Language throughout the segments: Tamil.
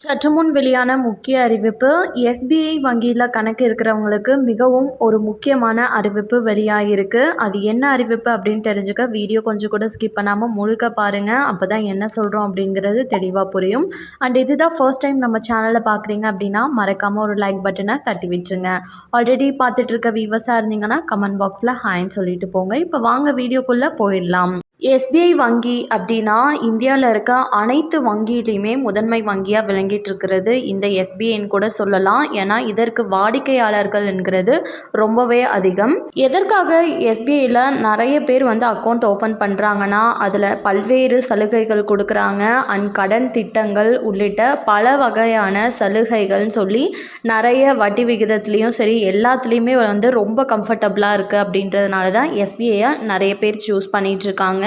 சற்று முன் வெளியான முக்கிய அறிவிப்பு எஸ்பிஐ வங்கியில் கணக்கு இருக்கிறவங்களுக்கு மிகவும் ஒரு முக்கியமான அறிவிப்பு வெளியாகிருக்கு அது என்ன அறிவிப்பு அப்படின்னு தெரிஞ்சுக்க வீடியோ கொஞ்சம் கூட ஸ்கிப் பண்ணாமல் முழுக்க பாருங்கள் அப்போ தான் என்ன சொல்கிறோம் அப்படிங்கிறது தெளிவாக புரியும். அண்ட் இதுதான் ஃபர்ஸ்ட் டைம் நம்ம சேனலை பார்க்குறீங்க அப்படின்னா மறக்காமல் ஒரு லைக் பட்டனை தட்டி விட்டுருங்க. ஆல்ரெடி பார்த்துட்ருக்க வியூவர்ஸாக இருந்தீங்கன்னா கமெண்ட் பாக்ஸில் ஹாய்ன்னு சொல்லிட்டு போங்க. இப்போ வாங்க வீடியோக்குள்ளே போயிடலாம். எஸ்பிஐ வங்கி அப்படின்னா இந்தியாவில் இருக்க அனைத்து வங்கியிலையுமே முதன்மை வங்கியாக விளங்கிட்டு இருக்கிறது இந்த எஸ்பிஐன்னு கூட சொல்லலாம். ஏன்னா இதற்கு வாடிக்கையாளர்கள் என்கிறது ரொம்பவே அதிகம். எதற்காக எஸ்பிஐயில் நிறைய பேர் வந்து அக்கௌண்ட் ஓப்பன் பண்ணுறாங்கன்னா அதில் பல்வேறு சலுகைகள் கொடுக்குறாங்க. அண்ட் கடன் திட்டங்கள் உள்ளிட்ட பல வகையான சலுகைகள்னு சொல்லி நிறைய வட்டி விகிதத்துலேயும் சரி எல்லாத்துலேயுமே வந்து ரொம்ப கம்ஃபர்டபுளாக இருக்குது அப்படின்றதுனால தான் எஸ்பிஐயை நிறைய பேர் சூஸ் பண்ணிகிட்ருக்காங்க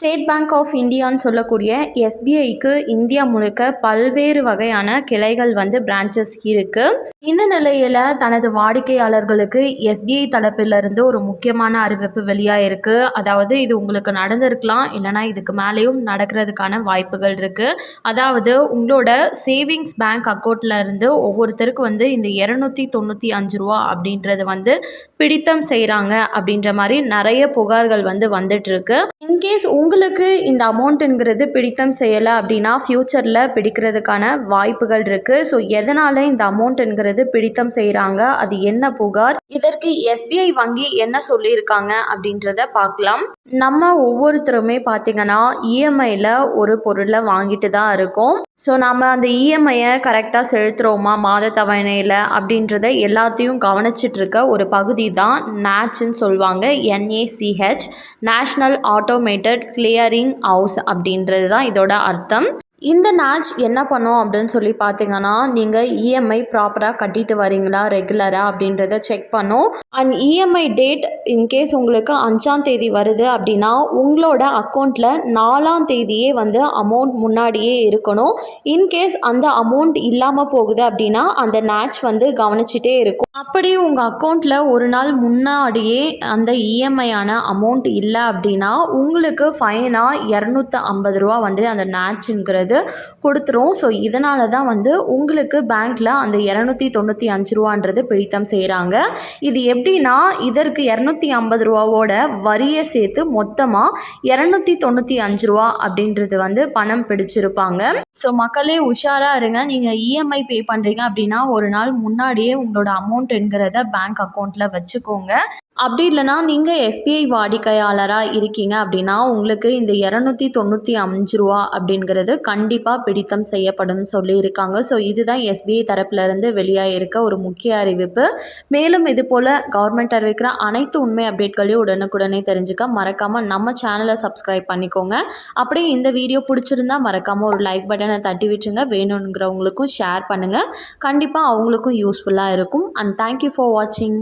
ஸ்டேட் பேங்க் ஆஃப் இந்தியான்னு சொல்லக்கூடிய எஸ்பிஐக்கு இந்தியா முழுக்க பல்வேறு வகையான கிளைகள் வந்து பிரான்ச்சஸ் இருக்குது இந்த நிலையில் தனது வாடிக்கையாளர்களுக்கு எஸ்பிஐ தரப்பிலிருந்து ஒரு முக்கியமான அறிவிப்பு வெளியாயிருக்கு. அதாவது இது உங்களுக்கு நடந்திருக்கலாம் இல்லைனா இதுக்கு மேலேயும் நடக்கிறதுக்கான வாய்ப்புகள் இருக்குது அதாவது உங்களோட சேவிங்ஸ் பேங்க் அக்கௌண்ட்டில் இருந்து ஒவ்வொருத்தருக்கு வந்து இந்த இரநூத்தி தொண்ணூற்றி அஞ்சு ரூபா அப்படின்றது வந்து பிடித்தம் செய்கிறாங்க அப்படின்ற மாதிரி நிறைய புகார்கள் வந்து வந்துட்டுருக்கு இன்கேஸ் உங்களுக்கு இந்த அமௌண்ட்டுங்கிறது பிடித்தம் செய்யலை அப்படின்னா ஃப்யூச்சரில் பிடிக்கிறதுக்கான வாய்ப்புகள் இருக்குது ஸோ எதனால் இந்த அமௌண்ட்டுங்கிறது பிடித்தம் செய்கிறாங்க அது என்ன புகார்? இதற்கு எஸ்பிஐ வங்கி என்ன சொல்லியிருக்காங்க அப்படின்றத பார்க்கலாம். நம்ம ஒவ்வொருத்தருமே பார்த்திங்கன்னா இஎம்ஐயில் ஒரு பொருளை வாங்கிட்டு தான் இருக்கோம். ஸோ நம்ம அந்த இஎம்ஐயை கரெக்டாக செலுத்துகிறோமா மாத தவணையில் அப்படின்றத எல்லாத்தையும் கவனிச்சிட்ருக்க ஒரு பகுதி தான் நேச்சுன்னு சொல்லுவாங்க. NACH national automated clearing house அப்படின்றது தான் இதோட அர்த்தம். இந்த நாச் என்ன பண்ணும் அப்படின்னு சொல்லி பார்த்தீங்கன்னா நீங்கள் இஎம்ஐ ப்ராப்பராக கட்டிட்டு வரீங்களா? ரெகுலராக அப்படின்றத செக் பண்ணும். அண்ட் இஎம்ஐ டேட் இன்கேஸ் உங்களுக்கு அஞ்சாம் தேதி வருது அப்படின்னா உங்களோட அக்கௌண்ட்டில் நாலாம் தேதியே வந்து அமௌண்ட் முன்னாடியே இருக்கணும். இன்கேஸ் அந்த அமௌண்ட் இல்லாமல் போகுது அப்படின்னா அந்த நேட்ச் வந்து கவனிச்சிட்டே இருக்கும். அப்படி உங்கள் அக்கௌண்ட்டில் ஒரு நாள் முன்னாடியே அந்த இஎம்ஐயான அமௌண்ட் இல்லை அப்படின்னா உங்களுக்கு ஃபைனாக இரநூத்தி ஐம்பது ரூபா வந்து அந்த நாச்சுங்கிறது கொடுத்துரும். ஸோ இதனால தான் வந்து உங்களுக்கு பேங்க்கில் அந்த இரநூத்தி தொண்ணூற்றி அஞ்சு ரூபான்றது பிடித்தம் செய்கிறாங்க இது எப்படி எப்படின்னா இதற்கு இரநூத்தி ஐம்பது ரூபாவோட வரியை சேர்த்து மொத்தமாக இரநூத்தி தொண்ணூற்றி அஞ்சு ரூபா அப்படின்றது வந்து பணம் பிடிச்சிருப்பாங்க. ஸோ மக்களே உஷாராக இருங்க. நீங்கள் இஎம்ஐ பே பண்ணுறீங்க அப்படின்னா ஒரு நாள் முன்னாடியே உங்களோட அமௌண்ட்ங்கிறத பேங்க் அக்கௌண்ட்டில் வச்சுக்கோங்க. அப்படி இல்லைனா நீங்கள் எஸ்பிஐ வாடிக்கையாளராக இருக்கீங்க அப்படின்னா உங்களுக்கு இந்த இரநூத்தி தொண்ணூற்றி அஞ்சு ரூபா அப்படிங்கிறது கண்டிப்பாக பிடித்தம் செய்யப்படும் சொல்லியிருக்காங்க ஸோ இதுதான் எஸ்பிஐ தரப்பிலிருந்து வெளியாகிருக்க ஒரு முக்கிய அறிவிப்பு. மேலும் இது போல் கவர்மெண்ட் அறிவிக்கிற அனைத்து உண்மை அப்டேட்களையும் உடனுக்குடனே தெரிஞ்சுக்க மறக்காமல் நம்ம சேனலை சப்ஸ்கிரைப் பண்ணிக்கோங்க. அப்படியே இந்த வீடியோ பிடிச்சிருந்தா மறக்காமல் ஒரு லைக் பட்டனை தட்டி விட்டுருங்க. வேணுங்கிறவங்களுக்கும் ஷேர் பண்ணுங்கள் கண்டிப்பாக அவங்களுக்கும் யூஸ்ஃபுல்லாக இருக்கும். அண்ட் தேங்க்யூ ஃபார் வாட்சிங்